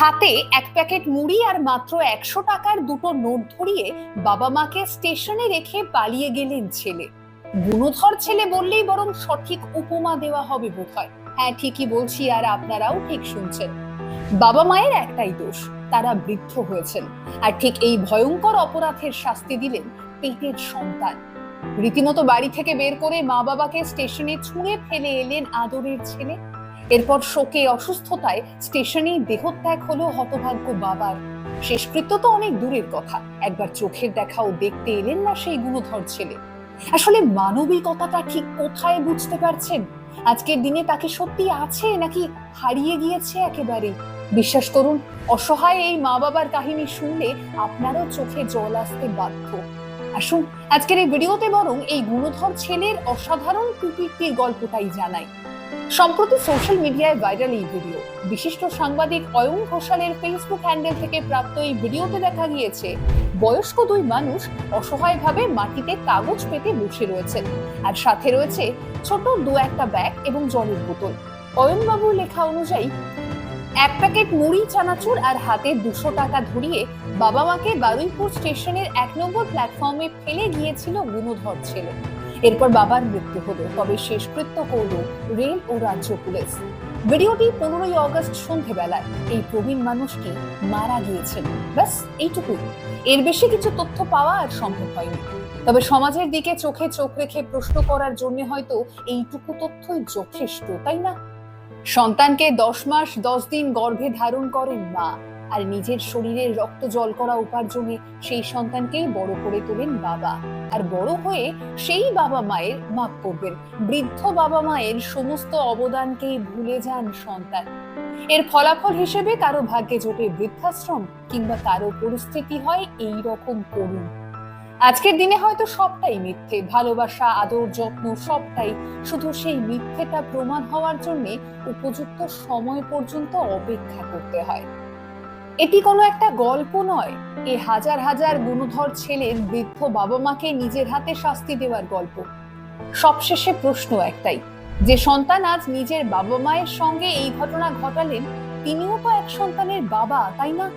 হাতে এক প্যাকেট মুড়ি আর মাত্র একশো টাকার দুটো নোট ধরিয়ে বাবা মাকে স্টেশনে রেখে পালিয়ে গেলেন ছেলে। গুণধর ছেলে বললেই বরং সঠিক উপমা দেওয়া হবে বোধহয়। হ্যাঁ ঠিকই বলছি আর আপনারাও ঠিক শুনছেন। বাবা মায়ের একটাই দোষ, তারা বৃদ্ধ হয়েছেন আর ঠিক এই ভয়ঙ্কর অপরাধের শাস্তি দিলেন পেটের সন্তান। রীতিমতো বাড়ি থেকে বের করে মা বাবাকে স্টেশনে ছুঁড়ে ফেলে এলেন আদরের ছেলে। এরপর শোকে, অসুস্থতায়, স্টেশনেই দেহত্যাগ হলো হতভাগ্য বাবার। শেষকৃত্য তো অনেক দূরের কথা। একবার চোখের দেখাও দেখতে এলেন না সেই গুণধর ছেলে। আসলে মানবিকতাটা ঠিক কোথায় বুঝতে পারছেন? আজকের দিনে তাকে সত্যি আছে নাকি হারিয়ে গিয়েছে একেবারে? বিশ্বাস করুন, অসহায় এই মা বাবার কাহিনী শুনলে আপনারও চোখে জল আসতে বাধ্য। আসুন, আজকের এই ভিডিওতে বরং এই গুণধর ছেলের অসাধারণ কুকীর্তির গল্পটাই জানাই। সম্প্রতি সোশ্যাল মিডিয়ায় ভাইরাল এই ভিডিও। বিশিষ্ট সাংবাদিক অয়ন ঘোষালের ফেসবুক হ্যান্ডেল থেকে প্রাপ্ত এই ভিডিওতে দেখা গিয়েছে, বয়স্ক দুই মানুষ অসহায়ভাবে মাটিতে কাগজ পেতে বসে রয়েছেন। আর সাথে রয়েছে ছোট দু একটা ব্যাগ এবং জলের বোতল। অয়নবাবুর লেখা অনুযায়ী, এক প্যাকেট মুড়ি, চানাচুর আর হাতে দুশো টাকা ধরিয়ে বাবা মাকে বারুইপুর স্টেশনের এক নম্বর প্ল্যাটফর্মে ফেলে গিয়েছিল গুণধর ছেলে। এরপর বাবার মৃত্যু হলো। তবে শেষকৃত্য করল রেল ও রাজ্য পুলিশ। ভিডিওটি পনেরোই অগস্ট সন্ধেবেলায়। এই প্রবীণ মানুষটি মারা গিয়েছেন। ব্যাস, এইটুকুই। এর বেশি কিছু তথ্য পাওয়া আর সম্ভব হয়নি। তবে সমাজের দিকে চোখে চোখ রেখে প্রশ্ন করার জন্য হয়তো এইটুকু তথ্যই যথেষ্ট, তাই না? সন্তানকে দশ মাস, দশ দিন গর্ভে ধারণ করেন মা। আর নিজের শরীরের রক্ত জল করা উপার্জনে সেই সন্তানকেই বড় করে তোলেন বাবা। আর বড় হয়ে সেই বাবা মায়ের মাপ করবেন। বৃদ্ধ বাবা মায়ের সমস্ত অবদানকেই ভুলে যান সন্তান। এর ফলাফল হিসেবে কারও ভাগ্যে জোটে বৃদ্ধাশ্রম কিংবা কারও পরিস্থিতি হয় এই রকম করুন। আজকের দিনে হয়তো সবটাই মিথ্যে, ভালোবাসা, আদর, যত্ন, সবটাই শুধু সেই মিথ্যেটা প্রমাণ হওয়ার জন্য উপযুক্ত সময় পর্যন্ত অপেক্ষা করতে হয়। এটি কোনো একটা গল্প নয়। এ হাজার হাজার গুণধর ছেলের বৃদ্ধ বাবা মাকে নিজের হাতে শাস্তি দেওয়ার গল্প। সবশেষে প্রশ্ন একটাই, যে সন্তান আজ নিজের বাবা মায়ের সঙ্গে এই ঘটনা ঘটালেন, তিনিও তো এক সন্তানের বাবা, তাই না?